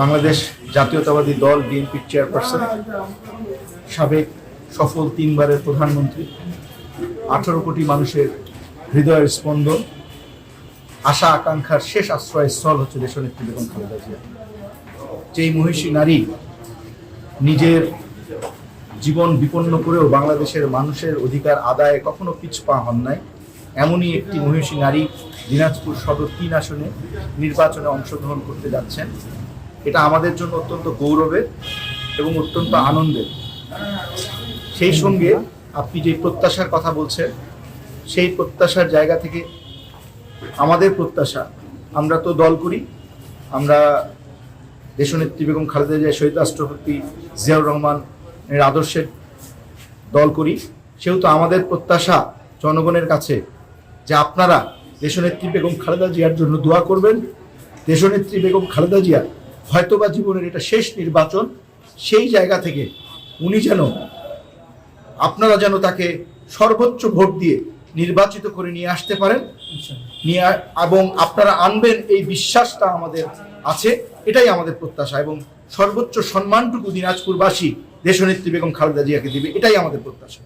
বাংলাদেশ জাতীয়তাবাদী দল বিএনপির চেয়ারপারসন, সাবেক সফল তিনবারের প্রধানমন্ত্রী, আঠারো কোটি মানুষের হৃদয়ের স্পন্দন, আশা আকাঙ্ক্ষার শেষ আশ্রয়স্থল হচ্ছে দেশনেত্রী বেগম খালেদা জিয়া। যেই মহিষী নারী নিজের জীবন বিপন্ন করেও বাংলাদেশের মানুষের অধিকার আদায়ে কখনো পিছপা হন নাই, এমনই একটি মহিষী নারী দিনাজপুর সদর তিন আসনে নির্বাচনে অংশগ্রহণ করতে যাচ্ছেন। এটা আমাদের জন্য অত্যন্ত গৌরবের এবং অত্যন্ত আনন্দের। সেই সঙ্গে আপনি যে প্রত্যাশার কথা বলছেন, সেই প্রত্যাশার জায়গা থেকে আমাদের প্রত্যাশা। আমরা তো দল করি। আমরা দেশনেত্রী বেগম খালেদা জিয়া শহীদ রাষ্ট্রপতি জিয়াউর রহমানের আদর্শের দল করি। সেহেতু আমাদের প্রত্যাশা জনগণের কাছে যে আপনারা দেশনেত্রী বেগম খালেদা জিয়ার জন্য দোয়া করবেন। দেশনেত্রী বেগম খালেদা জিয়া হয়তোবা জীবনের এটা শেষ নির্বাচন, সেই জায়গা থেকে উনি যেন, আপনারা যেন তাকে সর্বোচ্চ ভোট দিয়ে নির্বাচিত করে নিয়ে আসতে পারেন, নিয়ে এবং আপনারা আনবেন এই বিশ্বাসটা আমাদের আছে, এটাই আমাদের প্রত্যাশা এবং সর্বোচ্চ সম্মানটুকু দিনাজপুরবাসী দেশনেত্রী বেগম খালেদা জিয়াকে দিবে, এটাই আমাদের প্রত্যাশা।